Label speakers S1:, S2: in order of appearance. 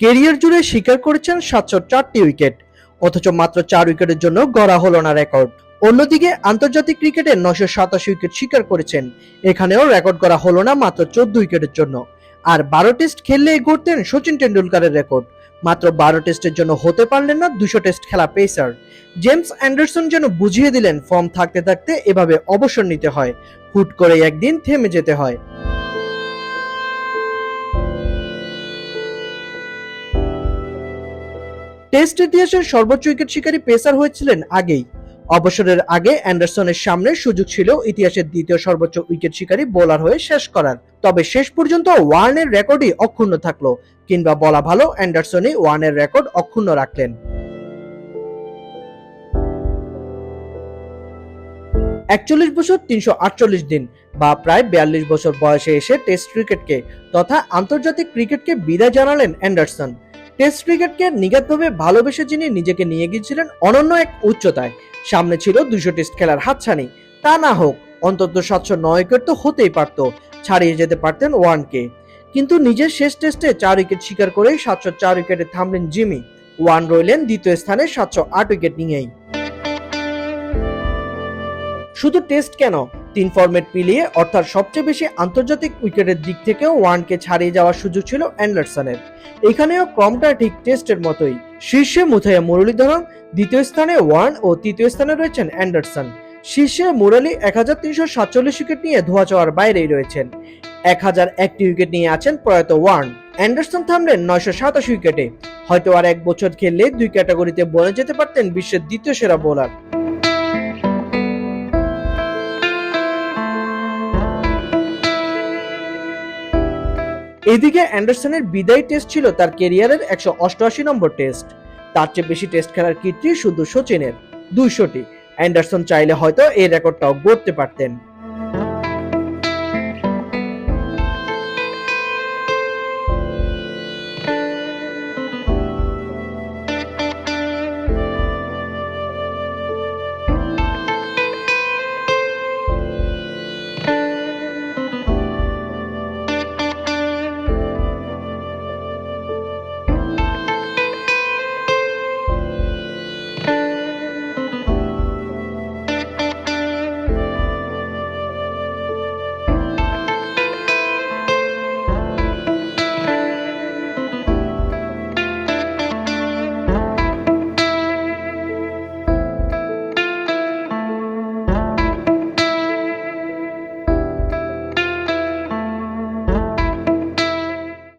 S1: Career জুড়ে স্বীকার করেছেন সাতশো চারটি উইকেট, অথচ মাত্র চার উইকেটের জন্য গড়া হলো না রেকর্ড। অন্যদিকে আন্তর্জাতিক ক্রিকেটে নশো সাতাশি উইকেট স্বীকার করেছেন, এখানেও রেকর্ড করা হলো না মাত্র চোদ্দ উইকেটের জন্য। আর বারো টেস্ট খেললে গড়তেন সচিন টেন্ডুলকারের রেকর্ড, মাত্র বারো টেস্টের জন্য হতে পারলেন না দুশো টেস্ট খেলা পেসার। জেমস অ্যান্ডারসন যেন বুঝিয়ে দিলেন, ফর্ম থাকতে থাকতে এভাবে অবসর নিতে হয়, হুট করে একদিন থেমে যেতে হয়। টেস্ট ইতিহাসের সর্বোচ্চ উইকেট শিকারী পেসার হয়েছিলেন আগেই। অবসরের আগে অ্যান্ডারসনের সামনে সুযোগ ছিল ইতিহাসের দ্বিতীয় সর্বোচ্চ উইকেট শিকারী বোলার হয়ে শেষ করার। তবে শেষ পর্যন্ত ওয়ার্নের রেকর্ডই অক্ষুণ্ণ থাকল, কিংবা বলা ভালো অ্যান্ডারসনই ওয়ার্নের রেকর্ড অক্ষুণ্ণ রাখলেন। একচল্লিশ বছর, তিনশো আটচল্লিশ দিন, বা প্রায় বিয়াল্লিশ বছর বয়সে এসে টেস্ট ক্রিকেটকে তথা আন্তর্জাতিক ক্রিকেটকে বিদায় জানালেন অ্যান্ডারসন। টেস্ট ক্রিকেটকে নিগাতভাবে ভালোবেসে যিনি নিজেকে নিয়ে গিয়েছিলেন অনন্য এক উচ্চতায়। সামনে ছিল দুশো টেস্ট খেলার হাতছানি। তা না হোক, অন্তত সাতশো নয় উইকেট তো হতেই পারত, ছাড়িয়ে যেতে পারতেন ওয়ানকে। কিন্তু নিজের শেষ টেস্টে চার উইকেট শিকার করেই সাতশো চার উইকেটে থামলেন জিমি। ওয়ান রইলেন দ্বিতীয় স্থানে সাতশো আট উইকেট নিয়েই। শুধু টেস্ট কেন তিন ফরম্যাট মিলিয়ে অর্থাৎ সবচেয়ে বেশি আন্তর্জাতিক উইকেটের দিক থেকেও ওয়ানকে ছাড়িয়ে যাওয়ার সুযোগ ছিল অ্যান্ডারসনের। এখানেও ক্রমটা ঠিক টেস্টের মতোই। শীর্ষে মুথাইয়া মুরলীধরন, দ্বিতীয় স্থানে ওয়ান ও তৃতীয় স্থানে রয়েছেন অ্যান্ডারসন। শীর্ষে মুরালি এক হাজার তিনশো সাতচল্লিশ উইকেট নিয়ে ধোয়া চাওয়ার বাইরেই রয়েছেন। এক হাজার একটি উইকেট নিয়ে আছেন প্রয়াত ওয়ার্ন। অ্যান্ডারসন থামলেন নয়শো সাতাশি উইকেটে। হয়তো আর এক বছর খেললে দুই ক্যাটাগরিতে বনে যেতে পারতেন বিশ্বের দ্বিতীয় সেরা বোলার। এদিকে অ্যান্ডারসনের বিদায়ী টেস্ট ছিল তার কেরিয়ারের একশো অষ্টআশি নম্বর টেস্ট। তার চেয়ে বেশি টেস্ট খেলার কীর্তি শুধু সচিনের দুইশোটি। অ্যান্ডারসন চাইলে হয়তো এই রেকর্ডটাও গড়তে পারতেন।